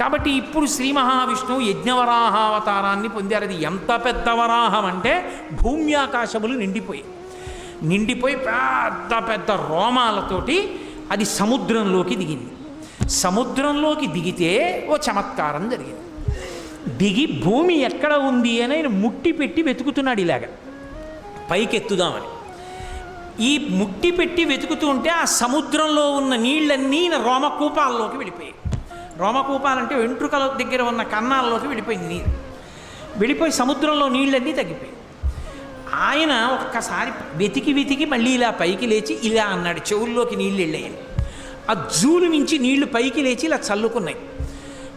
కాబట్టి ఇప్పుడు శ్రీ మహావిష్ణువు యజ్ఞవరాహావతారాన్ని పొందారు. అది ఎంత పెద్ద వరాహం అంటే భూమి ఆకాశములు నిండిపోయి నిండిపోయి పెద్ద పెద్ద రోమాలతోటి అది సముద్రంలోకి దిగింది. సముద్రంలోకి దిగితే ఓ చమత్కారం జరిగింది. దిగి భూమి ఎక్కడ ఉంది అని ఆయన ముట్టి పెట్టి వెతుకుతున్నాడు ఇలాగ. పైకెత్తుదామని. ఈ ముట్టి పెట్టి వెతుకుతూ ఉంటే ఆ సముద్రంలో ఉన్న నీళ్ళన్నీ రోమకూపాల్లోకి వెళ్ళిపోయాయి. రోమకూపాలంటే వెంట్రుకల దగ్గర ఉన్న కన్నాల్లోకి వెళ్ళిపోయింది నీరు. వెళ్ళిపోయి సముద్రంలో నీళ్ళన్నీ తగ్గిపోయాయి. ఆయన ఒక్కసారి వెతికి వెతికి మళ్ళీ ఇలా పైకి లేచి ఇలా అన్నాడు చెవుల్లోకి నీళ్ళు వెళ్ళాయని ఆ జూలు మించి నీళ్ళు పైకి లేచి ఇలా చల్లుకున్నాయి.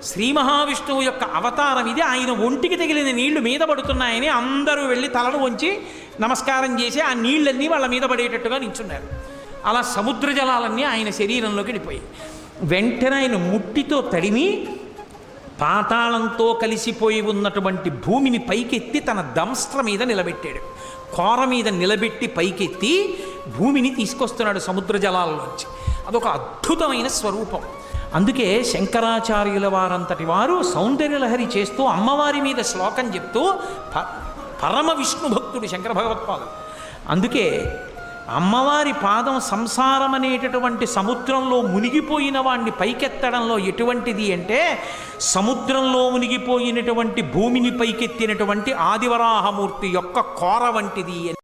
శ్రీ మహావిష్ణువు యొక్క అవతారం ఇది. ఆయన ఒంటికి తగిలిన నీళ్ళు మీద పడుతున్నాయని అందరూ వెళ్ళి తలను వంచి నమస్కారం చేసి ఆ నీళ్ళన్నీ వాళ్ళ మీద పడేటట్టుగా నించున్నారు. అలా సముద్ర జలాలన్నీ ఆయన శరీరంలోకి వెళ్ళిపోయాయి. వెంటనే ఆయన ముట్టితో తడిమి పాతాళంతో కలిసిపోయి ఉన్నటువంటి భూమిని పైకెత్తి తన దంస్ట్ర మీద నిలబెట్టాడు. కోర మీద నిలబెట్టి పైకెత్తి భూమిని తీసుకొస్తున్నాడు సముద్ర జలాల్లోంచి. అదొక అద్భుతమైన స్వరూపం. అందుకే శంకరాచార్యుల వారంతటి వారు సౌందర్యలహరి చేస్తూ అమ్మవారి మీద శ్లోకం చెప్తూ ప- పరమ విష్ణు భక్తుడు శంకర భగవత్పాదుడు. అందుకే అమ్మవారి పాదం సంసారం అనేటటువంటి సముద్రంలో మునిగిపోయిన వాణ్ణి పైకెత్తడంలో ఎటువంటిది అంటే సముద్రంలో మునిగిపోయినటువంటి భూమిని పైకెత్తినటువంటి ఆదివరాహమూర్తి యొక్క కోర వంటిది అని